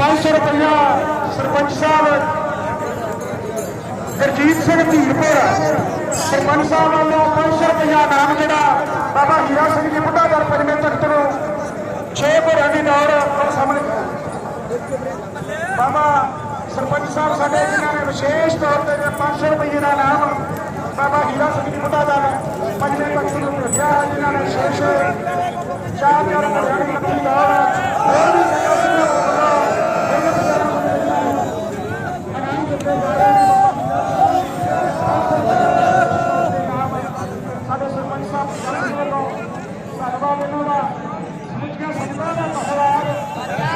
500 ਰੁਪਇਆ ਸਰਪੰਚ ਸਾਹਿਬ। ਗੁਰਜੀਤ ਸਿੰਘ ਧੀਰਪੁਰ ਸਰਪੰਚ ਸਾਹਿਬ ਵੱਲੋਂ 500 ਰੁਪਇਆ ਨਾਮ ਜਿਹੜਾ ਬਾਬਾ ਹੀਰਾ ਸਿੰਘ ਜੀ ਬੁੱਢਾ ਪੰਜਵੇਂ ਤਖਤ ਨੂੰ 6 ਘੋੜਿਆਂ ਦੀ ਦੌੜ ਸਾਹਮਣੇ ਬਾਬਾ ਸਰਪੰਚ ਸਾਹਿਬ ਸਾਡੇ ਜਿਨ੍ਹਾਂ ਨੇ ਵਿਸ਼ੇਸ਼ ਤੌਰ ਤੇ ਜੇ 500 ਰੁਪਏ ਦਾ ਨਾਮ ਬਾਬਾ ਹੀਰਾ ਸਿੰਘ ਜੀ ਬੁੱਢਾਗਰ ਪੰਜਵੇਂ ਤਖਤ ਨੂੰ ਭੇਜਿਆ ਹੈ, ਜਿਨ੍ਹਾਂ ਨੇ ਵਿਸ਼ੇਸ਼ ਚਾਰ ਧੰਨਵਾਦ। ਇਹਨਾਂ ਦਾ। ਸਮੁੱਚੀਆਂ ਸੰਗਤਾਂ ਦਾ ਧੰਨਵਾਦ।